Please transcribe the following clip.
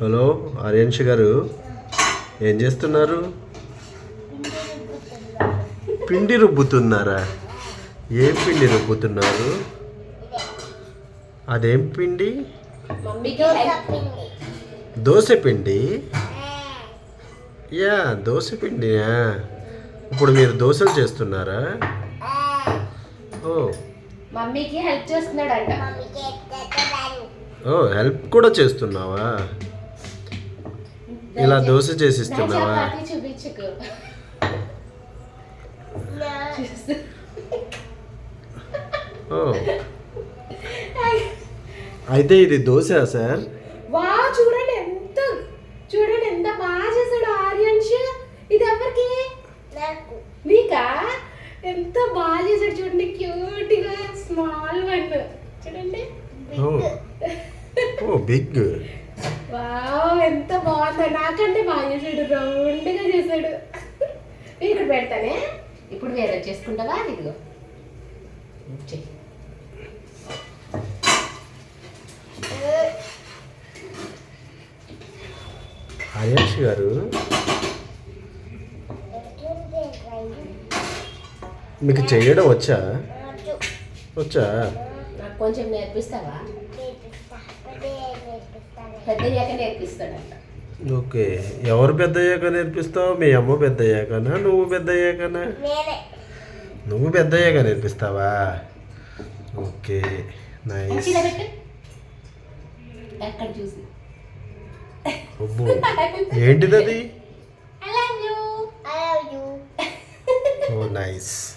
Hello ఆర్యన్ష్ గారు. ఏం చేస్తున్నారు? పిండి రుబ్బుతున్నారా? ఏం పిండి రుబ్బుతున్నారు? అదేం పిండి? దోశ పిండి? యా దోశ పిండియా ఇప్పుడు మీరు దోశలు చేస్తున్నారా? ఓ. మమ్మీకి హెల్ప్ చేస్తున్నాడంట. ఓ హెల్ప్ కూడా చేస్తున్నావా? ఇలా దోశ చూపించుకు. ఓ. అయితే ఇది దోశ సార్? వా చూడండి ఎంత చూడండి ఎంత బాగా చేశాడు ఆర్యన్ష్. ఇది ఎవరికి? నీకా. ఎంత బాగా చేశాడు చూడండి క్యూట్గా స్మాల్ వన్. చూడండి. ఓ. ఓ బిగ్. వావ్ ఎంత బాగుందో. నాకంటే బాగా చేశాడు రౌండ్గా చేశాడు ఇక్కడ పెడతానే. ఇప్పుడు వేరే చేసుకుంటావా? ఇదిగో. చెయ్యి. గారు. మీకు చేయడం వచ్చా? వచ్చా? నాకు కొంచెం నేర్పిస్తావా? పెద్ద అయ్యాక నేర్పిస్తాడంట. ఓకే. ఎవరు పెద్ద అయ్యాక నేర్పిస్తావు? మీ అమ్మ పెద్ద అయ్యాకనా నువ్వు పెద్ద అయ్యాకనా నువ్వు పెద్ద అయ్యాక నేర్పిస్తావా? ఓకే. నైస్. అబ్బో. ఏంటిది అది I love you. ఓ నైస్.